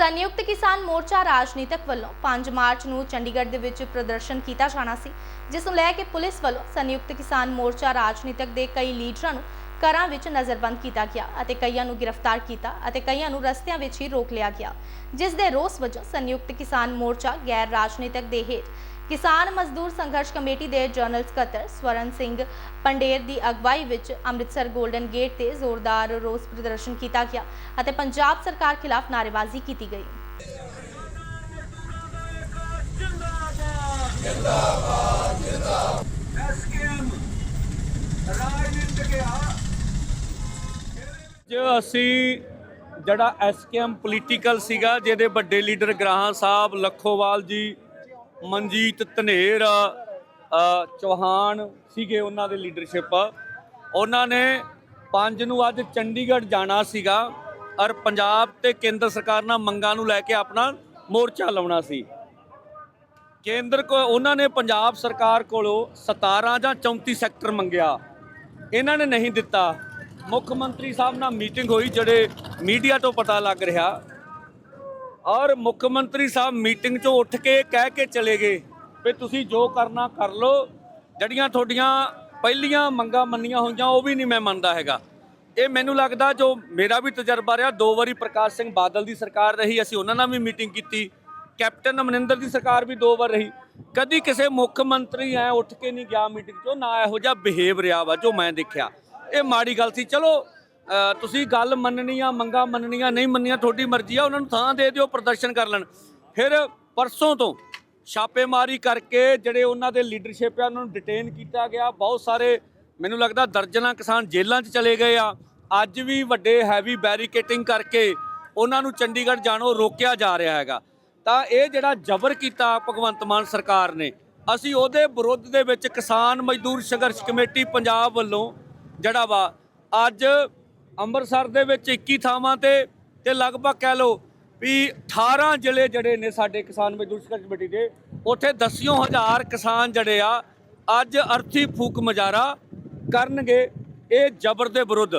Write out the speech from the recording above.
ਸੰਯੁਕਤ ਕਿਸਾਨ ਮੋਰਚਾ ਰਾਜਨੀਤਿਕ ਵੱਲੋਂ 5 ਮਾਰਚ ਨੂੰ ਚੰਡੀਗੜ੍ਹ ਦੇ ਵਿੱਚ ਪ੍ਰਦਰਸ਼ਨ ਕੀਤਾ ਜਾਣਾ ਸੀ, ਜਿਸ ਨੂੰ ਲੈ ਕੇ ਪੁਲਿਸ ਵੱਲੋਂ ਸੰਯੁਕਤ ਕਿਸਾਨ ਮੋਰਚਾ ਰਾਜਨੀਤਿਕ ਦੇ ਕਈ ਲੀਡਰਾਂ ਨੂੰ ਘਰਾਂ ਵਿੱਚ ਨਜ਼ਰਬੰਦ ਕੀਤਾ ਗਿਆ ਅਤੇ ਕਈਆਂ ਨੂੰ ਗ੍ਰਿਫਤਾਰ ਕੀਤਾ ਅਤੇ ਕਈਆਂ ਨੂੰ ਰਸਤਿਆਂ ਵਿੱਚ ਹੀ ਰੋਕ ਲਿਆ ਗਿਆ, ਜਿਸ ਦੇ ਰੋਸ ਵਜੋਂ ਸੰਯੁਕਤ ਕਿਸਾਨ ਮੋਰਚਾ ਗੈਰ ਰਾਜਨੀਤਿਕ ਦੇ ਹੇਠ ਕਿਸਾਨ ਮਜ਼ਦੂਰ ਸੰਘਰਸ਼ ਕਮੇਟੀ ਦੇ ਜਨਰਲ ਸਕੱਤਰ ਸਵਰਨ ਸਿੰਘ ਪੰਡੇਰ ਦੀ ਅਗਵਾਈ ਵਿੱਚ ਅੰਮ੍ਰਿਤਸਰ 골ਡਨ ਗੇਟ ਤੇ ਜ਼ੋਰਦਾਰ ਰੋਸ ਪ੍ਰਦਰਸ਼ਨ ਕੀਤਾ ਗਿਆ ਅਤੇ ਪੰਜਾਬ ਸਰਕਾਰ ਖਿਲਾਫ ਨਾਅਰੇਬਾਜ਼ੀ ਕੀਤੀ ਗਈ। ਐਸਕੇਐਮ ਰਾਜਨੀਤਿਕ ਆ ਅਸੀਂ ਜਿਹੜਾ ਐਸਕੇਐਮ ਪੋਲੀਟੀਕਲ ਸੀਗਾ, ਜਿਹਦੇ ਵੱਡੇ ਲੀਡਰ ਗ੍ਰਾਹਾਂ ਸਾਹਿਬ, ਲੱਖੋਵਾਲ ਜੀ ਮਨਜੀਤ ਧਨੇਰ ਚੌਹਾਨ ਸੀਗੇ ਉਹਨਾਂ ਦੇ ਲੀਡਰਸ਼ਿਪ ਉਹਨਾਂ ਨੇ ਪੰਜ ਨੂੰ ਅੱਜ ਚੰਡੀਗੜ੍ਹ ਜਾਣਾ ਸੀਗਾ ਔਰ ਪੰਜਾਬ ਤੇ ਕੇਂਦਰ ਸਰਕਾਰ ਨਾਲ ਮੰਗਾਂ ਨੂੰ ਲੈ ਕੇ ਆਪਣਾ ਮੋਰਚਾ ਲਾਉਣਾ ਸੀ। ਕੇਂਦਰ ਕੋ, ਉਹਨਾਂ ਨੇ ਪੰਜਾਬ ਸਰਕਾਰ ਕੋਲੋਂ 17 ਜਾਂ 34 ਸੈਕਟਰ ਮੰਗਿਆ। ਇਹਨਾਂ ਨੇ ਨਹੀਂ ਦਿੱਤਾ। ਮੁੱਖ ਮੰਤਰੀ ਸਾਹਿਬ ਨਾਲ ਮੀਟਿੰਗ ਹੋਈ, ਜਿਹੜੇ ਮੀਡੀਆ ਤੋਂ ਪਤਾ ਲੱਗ ਰਿਹਾ। ਔਰ ਮੁੱਖ ਮੰਤਰੀ ਸਾਹਿਬ ਮੀਟਿੰਗ 'ਚੋਂ ਉੱਠ ਕੇ ਕਹਿ ਕੇ ਚਲੇ ਗਏ ਵੀ ਤੁਸੀਂ ਜੋ ਕਰਨਾ ਕਰ ਲਓ। ਜਿਹੜੀਆਂ ਤੁਹਾਡੀਆਂ ਪਹਿਲੀਆਂ ਮੰਗਾਂ ਮੰਨੀਆਂ ਹੋਈਆਂ, ਉਹ ਵੀ ਨਹੀਂ ਮੈਂ ਮੰਨਦਾ ਹੈਗਾ। ਇਹ ਮੈਨੂੰ ਲੱਗਦਾ ਜੋ ਮੇਰਾ ਵੀ ਤਜਰਬਾ ਰਿਹਾ, ਦੋ ਵਾਰੀ ਪ੍ਰਕਾਸ਼ ਸਿੰਘ ਬਾਦਲ ਦੀ ਸਰਕਾਰ ਰਹੀ, ਅਸੀਂ ਉਹਨਾਂ ਨਾਲ ਵੀ ਮੀਟਿੰਗ ਕੀਤੀ। ਕੈਪਟਨ ਅਮਰਿੰਦਰ ਦੀ ਸਰਕਾਰ ਵੀ ਦੋ ਵਾਰ ਰਹੀ। ਕਦੀ ਕਿਸੇ ਮੁੱਖ ਮੰਤਰੀ ਐ ਉੱਠ ਕੇ ਨਹੀਂ ਗਿਆ ਮੀਟਿੰਗ 'ਚੋਂ, ਨਾ ਇਹੋ ਜਿਹਾ ਬਿਹੇਵ ਰਿਹਾ ਵਾ ਜੋ ਮੈਂ ਦੇਖਿਆ। ਇਹ ਮਾੜੀ ਗੱਲ ਸੀ। ਚਲੋ ਤੁਸੀਂ ਗੱਲ ਮੰਨਣੀ ਆ, ਮੰਗਾ ਮੰਨਣੀਆਂ ਨਹੀਂ ਮੰਨੀਆਂ, ਤੁਹਾਡੀ ਮਰਜ਼ੀ ਆ, ਉਹਨਾਂ ਨੂੰ ਥਾਂ ਦੇ ਦਿਓ, ਪ੍ਰਦਰਸ਼ਨ ਕਰ ਲੈਣ। ਫਿਰ ਪਰਸੋਂ ਤੋਂ ਛਾਪੇਮਾਰੀ ਕਰਕੇ ਜਿਹੜੇ ਉਹਨਾਂ ਦੇ ਲੀਡਰਸ਼ਿਪ ਆ, ਉਹਨਾਂ ਨੂੰ ਡਿਟੇਨ ਕੀਤਾ ਗਿਆ। ਬਹੁਤ ਸਾਰੇ, ਮੈਨੂੰ ਲੱਗਦਾ, ਦਰਜਨਾਂ ਕਿਸਾਨ ਜੇਲ੍ਹਾਂ 'ਚ ਚਲੇ ਗਏ ਆ। ਅੱਜ ਵੀ ਵੱਡੇ ਹੈਵੀ ਬੈਰੀਕੇਟਿੰਗ ਕਰਕੇ ਉਹਨਾਂ ਨੂੰ ਚੰਡੀਗੜ੍ਹ ਜਾਣੋਂ ਰੋਕਿਆ ਜਾ ਰਿਹਾ ਹੈਗਾ। ਤਾਂ ਇਹ ਜਿਹੜਾ ਜ਼ਬਰ ਕੀਤਾ ਭਗਵੰਤ ਮਾਨ ਸਰਕਾਰ ਨੇ, ਅਸੀਂ ਉਹਦੇ ਵਿਰੁੱਧ ਦੇ ਵਿੱਚ ਕਿਸਾਨ ਮਜ਼ਦੂਰ ਸੰਘਰਸ਼ ਕਮੇਟੀ ਪੰਜਾਬ ਵੱਲੋਂ ਜਿਹੜਾ ਵਾ, ਅੱਜ ਅੰਮ੍ਰਿਤਸਰ ਦੇ ਵਿੱਚ 21 ਥਾਵਾਂ ਤੇ ਤੇ ਲਗਭਗ ਕਹਿ ਲਓ ਵੀ 18 ਜ਼ਿਲ੍ਹੇ ਜਿਹੜੇ ਨੇ ਸਾਡੇ ਕਿਸਾਨ ਮਜ਼ਦੂਰ ਸੰਘਰਸ਼ ਕਮੇਟੀ ਦੇ, ਉੱਥੇ ਦਸਿਓ ਹਜ਼ਾਰ ਕਿਸਾਨ ਜਿਹੜੇ ਆ, ਅੱਜ ਅਰਥੀ ਫੂਕ ਮੁਜ਼ਾਹਰਾ ਕਰਨਗੇ, ਇਹ ਜ਼ਬਰ ਦੇ ਵਿਰੁੱਧ।